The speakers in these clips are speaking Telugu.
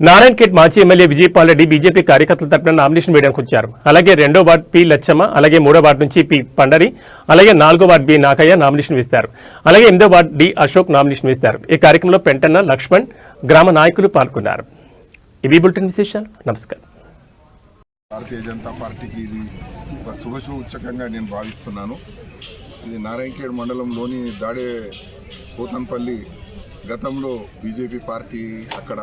నారాయణఖేడ్ మాజీ ఎమ్మెల్యే విజయపాల్ రెడ్డి బీజేపీ కార్యకర్తల తరపున నామినేషన్ వేయడానికి వచ్చారు. అలాగే రెండో వార్డ్ పి లచ్చమ్మ అలాగే మూడో వార్డు నుంచి పి పండరి అలాగే నాలుగో వార్డు బి నాకయ్య నామినేషన్ వేస్తారు. అలాగే ఎనిమిదో వార్డు డి అశోక్ నామినేషన్ వేస్తారు. ఈ కార్యక్రమంలో పెంటన్న లక్ష్మణ్ గ్రామ నాయకులు పాల్గొన్నారు. ఇవి బులెటిన్ విశేషాలు. నమస్కారం. భారతీయ జనతా పార్టీకి ఇది ఒక శుభసూచకంగా నేను భావిస్తున్నాను. ఇది నారాయణఖేడ్ మండలంలోని దాడే పోతన్పల్లి గతంలో బీజేపీ పార్టీ అక్కడ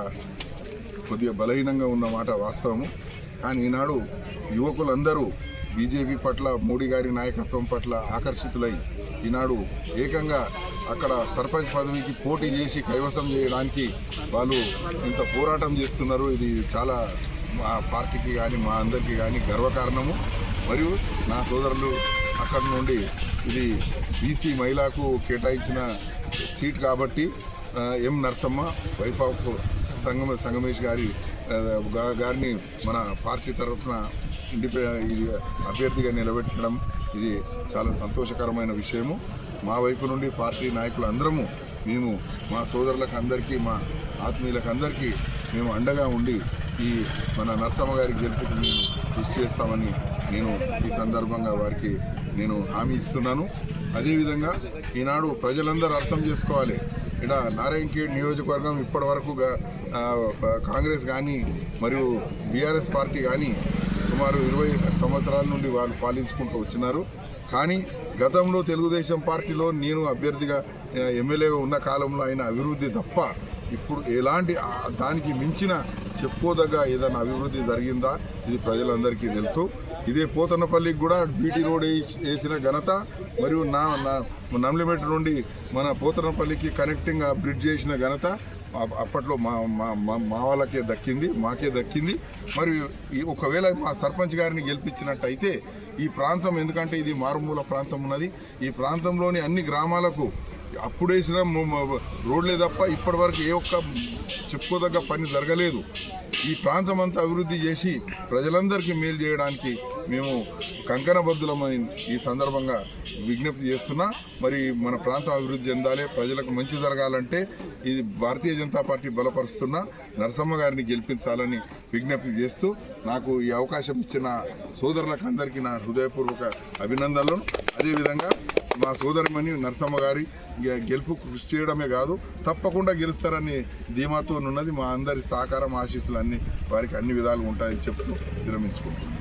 కొద్దిగా బలహీనంగా ఉన్న మాట వాస్తవము. కానీ ఈనాడు యువకులందరూ బీజేపీ పట్ల మోడీ గారి నాయకత్వం పట్ల ఆకర్షితులై ఈనాడు ఏకంగా అక్కడ సర్పంచ్ పదవికి పోటీ చేసి కైవసం చేయడానికి వాళ్ళు ఇంత పోరాటం చేస్తున్నారు. ఇది చాలా మా పార్టీకి కానీ మా అందరికీ కానీ గర్వకారణము మరియు నా సోదరులు అక్కడి నుండి ఇది బీసీ మహిళకు కేటాయించిన సీట్ కాబట్టి ఎం నరసమ్మ వైఫ్ ఆఫ్ సంగమ సంగమేష్ గారి గారిని మన పార్టీ తరఫున ఇండిపె ఇది అభ్యర్థిగా నిలబెట్టడం ఇది చాలా సంతోషకరమైన విషయము. మా వైపు నుండి పార్టీ నాయకులు అందరము మేము మా సోదరులకు అందరికీ మా ఆత్మీయులకు అందరికీ మేము అండగా ఉండి ఈ మన నరసమ్మ గారికి గెలుపుకు మేము కృషి చేస్తామని నేను ఈ సందర్భంగా వారికి నేను హామీ ఇస్తున్నాను. అదేవిధంగా ఈనాడు ప్రజలందరూ అర్థం చేసుకోవాలి. ఇక్కడ నారాయణఖేడ్ నియోజకవర్గం ఇప్పటి వరకు కాంగ్రెస్ కానీ మరియు బీఆర్ఎస్ పార్టీ కానీ సుమారు ఇరవై సంవత్సరాల నుండి వాళ్ళు పాలించుకుంటూ వచ్చినారు. కానీ గతంలో తెలుగుదేశం పార్టీలో నేను అభ్యర్థిగా ఎమ్మెల్యేగా ఉన్న కాలంలో ఆయన అభివృద్ధి తప్ప ఇప్పుడు ఎలాంటి దానికి మించిన చెప్పుకోదగ్గ ఏదైనా అభివృద్ధి జరిగిందా? ఇది ప్రజలందరికీ తెలుసు. ఇదే పోతన్నపల్లికి కూడా బీటీ రోడ్ వేసి- వేసిన ఘనత మరియు నా నమ్లిమెట్ నుండి మన పోతన్నపల్లికి కనెక్టింగ్ బ్రిడ్జ్ చేసిన ఘనత అప్పట్లో మా మా మా- వాళ్ళకే దక్కింది మాకే దక్కింది. మరి ఒకవేళ మా సర్పంచ్ గారిని గెలిపించినట్టయితే ఈ ప్రాంతం ఎందుకంటే ఇది మారుమూల ప్రాంతం ఉన్నది. ఈ ప్రాంతంలోని అన్ని గ్రామాలకు అప్పుడు వేసిన రోడ్లే తప్ప ఇప్పటివరకు ఏ ఒక్క చెప్పుకోదగ్గ పని జరగలేదు. ఈ ప్రాంతం అంతా అభివృద్ధి చేసి ప్రజలందరికీ మేలు చేయడానికి మేము కంకణబద్దులమని ఈ సందర్భంగా విజ్ఞప్తి చేస్తున్నా మరి మన ప్రాంతం అభివృద్ధి చెందాలి ప్రజలకు మంచి జరగాలంటే ఇది భారతీయ జనతా పార్టీ బలపరుస్తున్న నరసమ్మ గారిని గెలిపించాలని విజ్ఞప్తి చేస్తూ నాకు ఈ అవకాశం ఇచ్చిన సోదరులకు అందరికీ నా హృదయపూర్వక అభినందనలు. అదేవిధంగా మా సోదరిమణి నరసమ్మ గారి గె- గెలుపు కృషి చేయడమే కాదు తప్పకుండా గెలుస్తారని ధీమాతో ఉన్నది మా అందరి సహకారం ఆశీస్సులు అన్ని వారికి అన్ని విధాలుగా ఉంటాయని చెప్తూ విరమించుకుంటున్నాను.